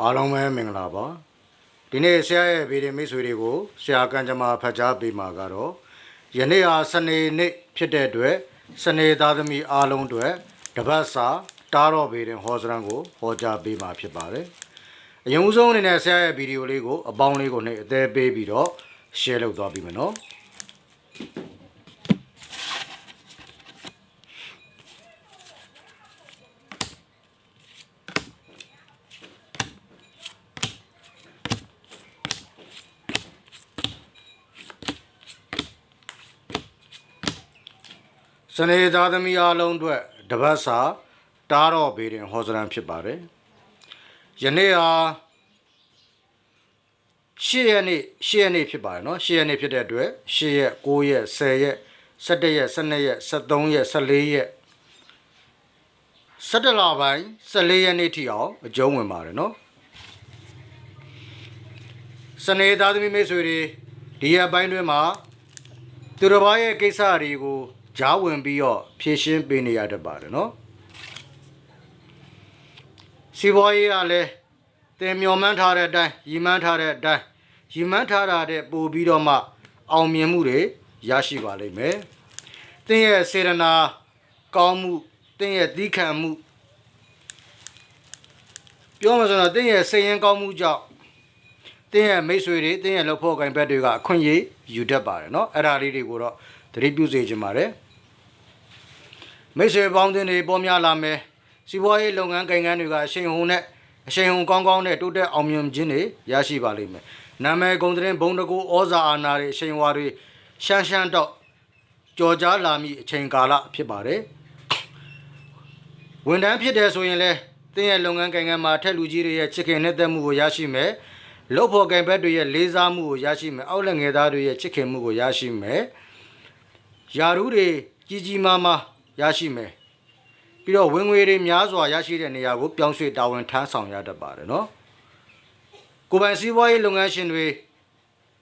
အားလုံးပဲမင်္ဂလာပါဒီနေ့ဆရာရဲ့ဗီဒီယိုမိတ်ဆွေတွေကိုဆရာကံကြမ္မာဖတ်ကြားပေးမှာကတော့ယနေ့ဟာစနေနေ့ဖြစ်တဲ့အတွက်စနေသားသမီးအားလုံးအတွက်တပတ်စာတားတော်ဗီဒီယိုဟောစရန်ကိုဟောကြားပေးမှာဖြစ်ပါတယ်အရင်ဦးဆုံးအနေနဲ့ဆရာရဲ့ဗီဒီယိုလေးကိုအပေါင်းလေးကိုနှိပ်အသေးပေးပြီးတော့ share လုပ်သွားပြီးမယ်နော် စနေသားသမီးအားလုံးအတွက်တပတ်စာတားတော့ဘေးရင်ဟောစရန်ဖြစ်ပါတယ်။ယနေ့ဟာ၈ရက်နေ့၈ရက်နေ့ဖြစ်ပါတယ်နော်၈ရက်နေ့ဖြစ်တဲ့အတွက်၈ရက်9ရက်10ရက်17ရက်12ရက်13ရက်14ရက်17လပိုင်း14ရက်နေ့ထိအောင်အကျုံးဝင်ပါတယ်နော်စနေသားသမီးမိတ်ဆွေတွေဒီရက်ပိုင်းတွင်မှာသူတစ်ပါးရဲ့ကိစ္စတွေကို ကြားဝင်ပြီးတော့ဖြည့်ရှင်းပေးနေရတတ်ပါတယ်နော်စီပွားရေးကလည်းတင်မျောမှန်းထားတဲ့အတိုင်းရည်မှန်းထားတဲ့အတိုင်းရည်မှန်းထားတာတဲ့ပို့ပြီးတော့မှအောင်မြင်မှုတွေရရှိပါလိမ့်မယ်တင်းရဲ့စေရနာကောင်းမှုတင်းရဲ့သီးခံမှုပြောမှဆိုတော့တင်းရဲ့စိတ်ရင်းကောင်းမှုကြောင့် တင်းရဲ့မိတ်ဆွေတွေတင်းရဲ့လှုပ်ဖို့ကင်ဘက်တွေကအခွင့်အရေးယူတတ်ပါတယ်เนาะအဲ့ဒါလေးတွေကိုတော့သတိပြုစေချင်ပါတယ် မိတ်ဆွေပေါင်းတင်တွေပေါ်များလာမယ်စီးပွားရေးလုပ်ငန်းကိန်းဂန်းတွေကအရှိန်ဟုန်နဲ့အရှိန်ဟုန်ကောင်းကောင်းနဲ့တိုးတက်အောင်မြင်ခြင်းတွေရရှိပါလိမ့်မယ်နာမည်ဂုဏ်သတင်းဘုံတကူဩဇာအာဏာတွေအရှိန်အဝါတွေရှမ်းရှမ်းတော့ကြော်ကြားလာမည့်အချိန်ကာလဖြစ်ပါတယ်ဝန်ထမ်းဖြစ်တယ်ဆိုရင်လည်းတင်းရဲ့လုပ်ငန်းကိန်းဂန်းမှာထက်လူကြီးတွေရဲ့ချစ်ခင်နဲ့သက်မှုကိုရရှိမယ်လုပ်ဖို့ကင်ဘက်တွေရဲ့လေးစားမှုကိုရရှိမယ်အောက်လက်ငယ်သားတွေရဲ့ချစ်ခင်မှုကိုရရှိမယ်ယာရုတွေကြီးကြီးမားမား ရရှိမယ်ပြီးတော့ဝင်ငွေတွေများစွာရရှိတဲ့နေရာကိုပြောင်းရွှေ့တာဝန်ထမ်းဆောင်ရတတ်ပါတယ်နော်ကိုယ်ပိုင်စီးပွားရေးလုပ်ငန်းရှင်တွေ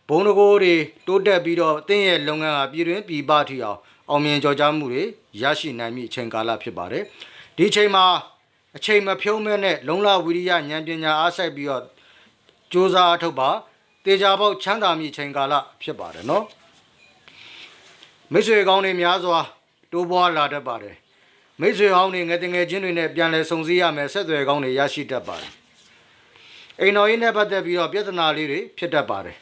ဘုံတကိုးတွေတိုးတက်ပြီးတော့အသင်းရဲ့လုပ်ငန်းဟာပြည်တွင်းပြည်ပထိအောင်အောင်မြင်ကြော်ကြားမှုတွေရရှိနိုင်မည့်အချိန်ကာလဖြစ်ပါတယ်ဒီအချိန်မှာအချိန်မဖြုံးမဲ့နဲ့လုံလဝိရိယဉာဏ်ပညာအားစိုက်ပြီးတော့စ조사အထုတ်ပါတေချာပေါက်ချမ်းသာမိချိန်ကာလဖြစ်ပါတယ်နော်မိတ်ဆွေကောင်းတွေများစွာ တိုးပွားလာတတ်ပါတယ်မိတ်ဆွေကောင်းတွေငယ်တငယ်ချင်းတွေနဲ့ပြန်လည်ဆုံစည်းရမယ်ဆက်သွယ်ကောင်းတွေရရှိတတ်ပါတယ်အိမ်တော်ကြီးနဲ့ပတ်သက်ပြီးတော့ပြဿနာလေးတွေဖြစ်တတ်ပါတယ်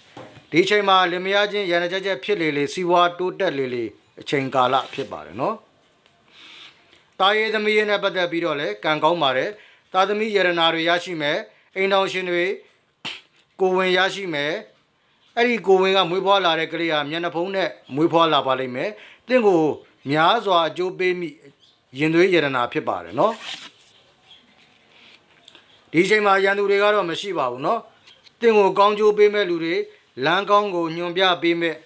ဒီအချိန်မှာလင်မယားချင်းရန်ကြက်ကြက်ဖြစ်လေလေစီဝါတိုးတက်လေလေအချိန်ကာလဖြစ်ပါတယ်နော်တာရေးသမီးရေးနဲ့ပတ်သက်ပြီးတော့လည်းကံကောင်းပါတယ်တာသမီးယရနာတွေရရှိမယ်အိမ်တော်ရှင်တွေကိုဝင်ရရှိမယ်အဲ့ဒီကိုဝင်ကမွေးဖွားလာတဲ့ကလေးဟာမျက်နှာဖုံးနဲ့မွေးဖွားလာပါလိမ့်မယ်တင့်ကို များစွာအကျိုးပေးမိရင်သွေးယရနာဖြစ်ပါတယ်နော်ဒီအချိန်မှာရန်သူတွေကတော့မရှိပါဘူးနော်တင့်ကိုကောင်းကျိုးပေးမဲ့လူတွေလမ်းကောင်းကိုညွန်ပြပေးမဲ့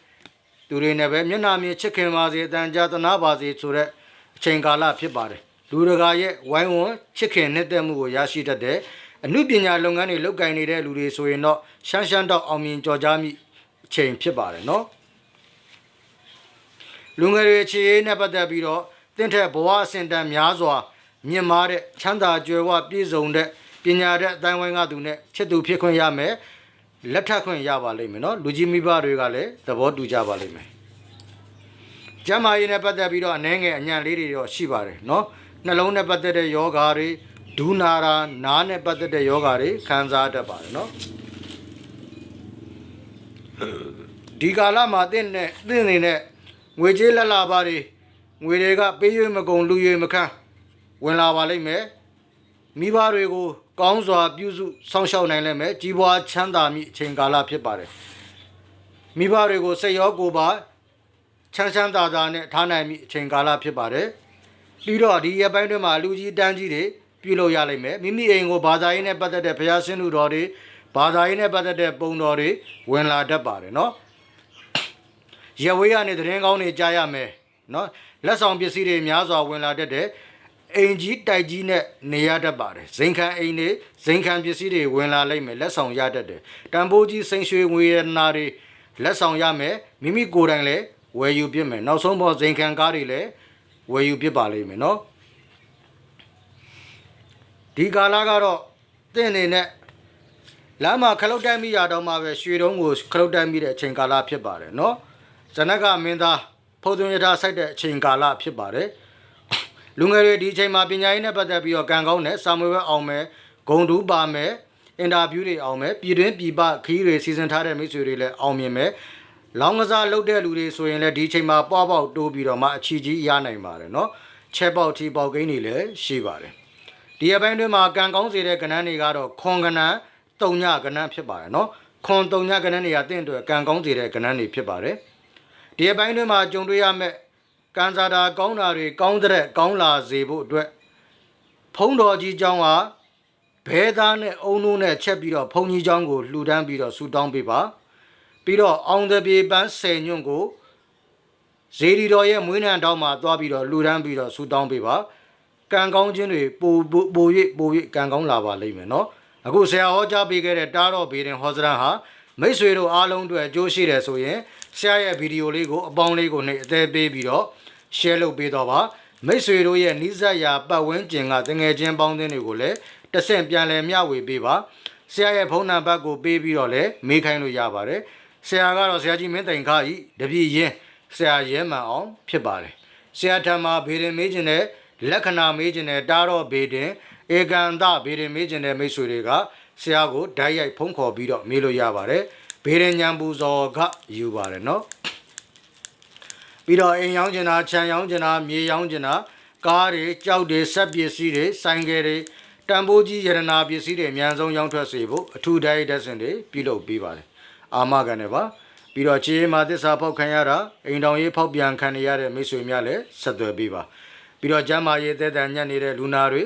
သူတွေနဲ့ပဲမျက်နှာမြင်ချစ်ခင်ပါစေအတန်ကြာသနာပါစေဆိုတဲ့အချိန်ကာလဖြစ်ပါတယ်လူတကာရဲ့ဝိုင်းဝန်းချစ်ခင်နှစ်သက်မှုကိုရရှိတတ်တဲ့အမှုပညာလုပ်ငန်းတွေလုပ်ကိုင်နေတဲ့လူတွေဆိုရင်တော့ရှမ်းရှမ်းတော့အောင်မြင်ကြော်ကြားမိအချိန်ဖြစ်ပါတယ်နော် လူငယ်တွေအခြေရေးနဲ့ပတ်သက်ပြီးတော့တင့်ထက်ဘဝအဆင့်တန်းများစွာမြင့်မားတဲ့ချမ်းသာကြွယ်ဝပြည့်စုံတဲ့ပညာတဲ့အတိုင်းဝိုင်းကသူနဲ့ချစ်သူဖြစ်ခွင့်ရမယ်လက်ထပ်ခွင့်ရပါလိမ့်မယ်နော်လူကြီးမိဘတွေကလည်းသဘောတူကြပါလိမ့်မယ်ကျမ်းမာရေးနဲ့ပတ်သက်ပြီးတော့အနှဲငယ်အညံ့လေးတွေတော့ရှိပါတယ်နော်နှလုံးနဲ့ပတ်သက်တဲ့ယောဂါတွေဒူနာရာနားနဲ့ပတ်သက်တဲ့ယောဂါတွေခံစားတတ်ပါတယ်နော်ဒီကာလမှာတင့်နဲ့တင့်နေနဲ့ ငွေကြေးလက်လာပါတွေငွေတွေကပေးရွေးမကုန်လူရွေးမခန်းဝင်လာပါလိမ့်မယ်မိဘတွေကိုကောင်းစွာပြုစုစောင့်ရှောက်နိုင်လိမ့်မယ်ကြီးပွားချမ်းသာမိအချိန်ကာလဖြစ်ပါတယ်မိဘတွေကိုစိတ်ရောကိုယ်ပါချမ်းချမ်းသာသာနဲ့ထားနိုင်မိအချိန်ကာလဖြစ်ပါတယ်ပြီးတော့ဒီရပိုင်းတွေမှာလူကြီးတန်းကြီးတွေပြုလုပ်ရလိမ့်မယ်မိမိအိမ်ကိုဘာသာရေးနဲ့ပတ်သက်တဲ့ဘုရားရှင်သူတော်တွေဘာသာရေးနဲ့ပတ်သက်တဲ့ပုံတော်တွေဝင်လာတတ်ပါတယ်နော် ရဝေးကနေသတင်းကောင်းတွေကြားရမယ်နော်လက်ဆောင်ပစ္စည်းတွေများစွာဝင်လာတတ်တယ်အိမ်ကြီးတိုက်ကြီးနဲ့နေရတတ်ပါတယ်ဇိမ်ခံအိမ်တွေဇိမ်ခံပစ္စည်းတွေဝင်လာလိုက်မယ်လက်ဆောင်ရတတ်တယ်တန်ဖိုးကြီးစိန်ရွှေငွေရနာတွေလက်ဆောင်ရမယ်မိမိကိုယ်တိုင်လည်းဝယ်ယူပြစ်မယ်နောက်ဆုံးပေါ်ဇိမ်ခံကားတွေလည်းဝယ်ယူပြစ်ပါလိမ့်မယ်နော်ဒီကာလကတော့တင့်နေနဲ့လမ်းမှာခလုတ်တိုက်မိရတော့မှပဲရွှေတုံးကိုခလုတ်တိုက်မိတဲ့အချိန်ကာလဖြစ်ပါတယ်နော် ဇနကမင်းသားဖုံသွင်းရထားစိုက်တဲ့အချိန်ကာလဖြစ်ပါတယ်လူငယ်တွေဒီအချိန်မှာပညာရေးနဲ့ပတ်သက်ပြီးတော့ကံကောင်းတဲ့စာမွေးပွဲအောင်မယ်ဂုံတူးပါမယ်အင်တာဗျူးတွေအောင်မယ်ပြည်တွင်းပြည်ပခီးတွေစီစဉ်ထားတဲ့မိတ်ဆွေတွေလည်းအောင်မြင်မယ်လောင်းကစားလုပ်တဲ့လူတွေဆိုရင်လည်းဒီအချိန်မှာပွားပေါက်တိုးပြီးတော့မှအချီကြီးရနိုင်ပါတယ်နော်ချက်ပေါက်ထီပေါက်ကိန်းတွေလည်းရှိပါတယ်ဒီအပိုင်းတွင်မှာကံကောင်းစေတဲ့ကဏ္ဍတွေကတော့ခွန်ကဏ္ဍတုံညကဏ္ဍဖြစ်ပါတယ်နော်ခွန်တုံညကဏ္ဍတွေကတင့်အတွက်ကံကောင်းစေတဲ့ကဏ္ဍတွေဖြစ်ပါတယ် ဒီအပိုင်းတွင်မှာကြုံတွေ့ရမယ့်ကံစားတာကောင်းတာတွေကောင်းတဲ့ကောင်းလာစေဖို့အတွက်ဖုံးတော်ကြီးเจ้าကဘဲသားနဲ့အုံနိုးနဲ့ချက်ပြီးတော့ဖုံးကြီးเจ้าကိုလှူဒန်းပြီးတော့ဆူတောင်းပေးပါပြီးတော့အောင်သပြေပန်း10ညွန့်ကိုဇေဒီတော်ရဲ့မွေးနံတောင်းမှာသွားပြီးတော့လှူဒန်းပြီးတော့ဆူတောင်းပေးပါ ကံကောင်းခြင်းတွေပိုပိုပို၍ပို၍ကံကောင်းလာပါလိမ့်မယ်နော်အခုဆရာဟောကြားပေးခဲ့တဲ့တားတော့ဘေးရင်ဟောစရန်ဟာမိတ်ဆွေတို့အားလုံးအတွက်အကျိုးရှိတယ်ဆိုရင် ဆရာရဲ့ဗီဒီယိုလေးကိုအပေါင်းလေးကိုနှိပ်အသေးပေးပြီးတော့ share လုပ်ပေးတော့ပါမိတ်ဆွေတို့ရဲ့နိစ္စရာပတ်ဝန်းကျင်ကတငယ်ချင်းပေါင်းသင်းတွေကိုလည်းတစ်ဆင့်ပြန်လည်မျှဝေပေးပါဆရာရဲ့ဖုန်းနံပါတ်ကိုပေးပြီးတော့လည်းမေးခိုင်းလို့ရပါတယ်ဆရာကတော့ဆရာကြီးမင်းတိုင်ခါဤတပည့်ရင်ဆရာရဲမှန်အောင်ဖြစ်ပါတယ်ဆရာထံမှာဘေရင်မေးခြင်းနဲ့လက္ခဏာမေးခြင်းနဲ့တားတော့ဘေတင်ဧကန်တဘေရင်မေးခြင်းနဲ့မိတ်ဆွေတွေကဆရာကိုဓာတ်ရိုက်ဖုံးခေါ်ပြီးတော့မေးလို့ရပါတယ် ဘေရင်ညံပူဇော်ကယူပါတယ်နော်ပြီးတော့အိမ်ရောင်းကျင်တာခြံရောင်းကျင်တာမြေရောင်းကျင်တာကားတွေကြောက်တွေဆက်ပစ္စည်းတွေဆိုင်ကယ်တွေတန်ဖိုးကြီးရတနာပစ္စည်းတွေအများဆုံးရောင်းထွက်စေဖို့အထူးဓာတ်ရိုက်တက်စင်တွေပြုလုပ်ပေးပါတယ်အာမခံတယ်ပါပြီးတော့ခြေမှာသစ္စာဖောက်ခံရတာအိမ်တော်ရေးဖောက်ပြန်ခံရတဲ့မိတ်ဆွေများလည်းဆက်သွယ်ပေးပါပြီးတော့ကျမ်းမာရေးသက်တမ်းညံ့နေတဲ့လူနာတွေ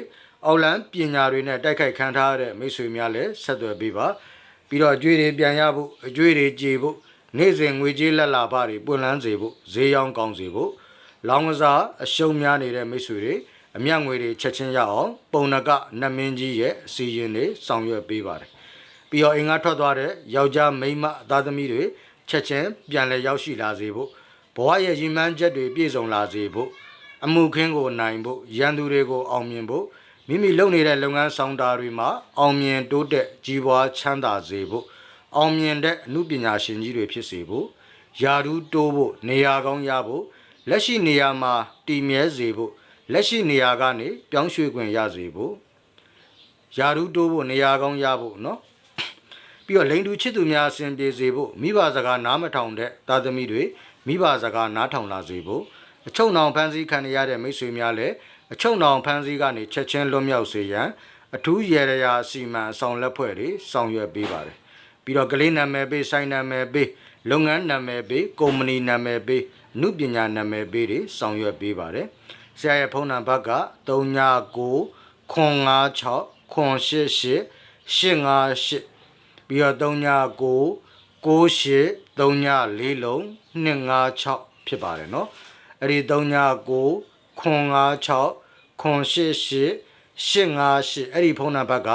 အောက်လန်းပညာတွေနဲ့တိုက်ခိုက်ခံထားရတဲ့မိတ်ဆွေများလည်းဆက်သွယ်ပေးပါ ပြီးတော့အကျွေးတွေပြန်ရဖို့အကျွေးတွေကြေဖို့နေ့စဉ်ငွေကြေးလက်လာဖတွေပွင့်လန်းစေဖို့ဈေးရောင်းကောင်းစေဖို့လောင်းကစားအရှုံးများနေတဲ့မိတ်ဆွေတွေအမျက်ငွေတွေချက်ချင်းရအောင်ပုံနကနတ်မင်းကြီးရဲ့အစီရင်တွေဆောင်ရွက်ပေးပါတယ်ပြီးတော့အင်္ဂါထွက်သွားတဲ့ယောက်ျားမိန်းမအသားသမီးတွေချက်ချင်းပြန်လည်ရောက်ရှိလာစေဖို့ဘဝရဲ့ရည်မှန်းချက်တွေပြည့်စုံလာစေဖို့အမှုခင်းကိုနိုင်ဖို့ရန်သူတွေကိုအောင်မြင်ဖို့ မိမိလုပ်နေတဲ့လုပ်ငန်းဆောင်တာတွေမှာအောင်မြင်တိုးတက်ကြီးပွားချမ်းသာစေဖို့အောင်မြင်တဲ့အမှုပညာရှင်ကြီးတွေဖြစ်စေဖို့ယာရုတိုးဖို့နေရာကောင်းရဖို့လက်ရှိနေရာမှာတည်မြဲစေဖို့လက်ရှိနေရာကနေပြောင်းရွှေ့ခွင့်ရစေဖို့ယာရုတိုးဖို့နေရာကောင်းရဖို့เนาะ ပြီးတော့လိန်တူချစ်သူများအစဉ်ပြေစေဖို့မိဘစကားနားမထောင်တဲ့သာသမီတွေမိဘစကားနားထောင်လာစေဖို့အချုံနောင်ဖန်စီခံရတဲ့မိတ်ဆွေများလည်း အချုံနောင်ဖန်စီကနေချက်ချင်းလွတ်မြောက်စေရန်အထူးရေရရာအစီမံအဆောင်လက်ဖွဲ့တွေဆောင်ရွက်ပေးပါတယ်ပြီးတော့ကလေးနာမည်ပေးဆိုင်နာမည်ပေးလုပ်ငန်းနာမည်ပေးကုမ္ပဏီနာမည်ပေးအမှုပညာနာမည်ပေးတွေဆောင်ရွက်ပေးပါတယ်ဆရာရဲ့ဖုန်းနံပါတ်က39 956 988 858 ပြီးတော့39 98 38လုံး256ဖြစ်ပါတယ်เนาะအဲ့ဒီ39 956 988 858အဲ့ဒီဖုန်းနံပါတ်က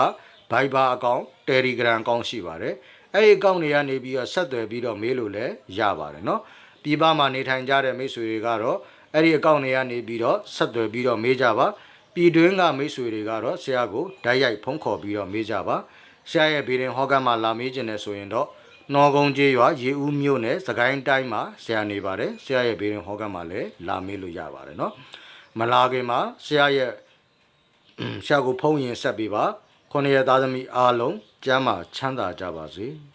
Viber အကောင့် Telegram အကောင့်ရှိပါတယ်အဲ့ဒီအကောင့်တွေကနေပြီးတော့ဆက်သွယ်ပြီးတော့မေးလို့လည်းရပါတယ်เนาะပြည်ပမှာနေထိုင်ကြတဲ့မိတ်ဆွေတွေကတော့အဲ့ဒီအကောင့်တွေကနေပြီးတော့ဆက်သွယ်ပြီးတော့မေးကြပါပြည်တွင်းကမိတ်ဆွေတွေကတော့ဆရာကိုဓာတ်ရိုက်ဖုန်းခေါ်ပြီးတော့မေးကြပါဆရာရဲ့ဗီဒင်ဟောကန်မှာလာမေးခြင်းနဲ့ဆိုရင်တော့နော်ကုန်းကျေးရွာရေဦးမြို့နယ်စကိုင်းတိုင်းမှာဆရာနေပါတယ်ဆရာရဲ့ဗီဒင်ဟောကန်မှာလည်းလာမေးလို့ရပါတယ်เนาะ မလာခင်မှာဆရာရဲ့ဆရာကိုဖုန်းရင်ဆက်ပေးပါခုနှစ်ရက်သားသမီးအားလုံးကျမ်းမာချမ်းသာကြပါစေ။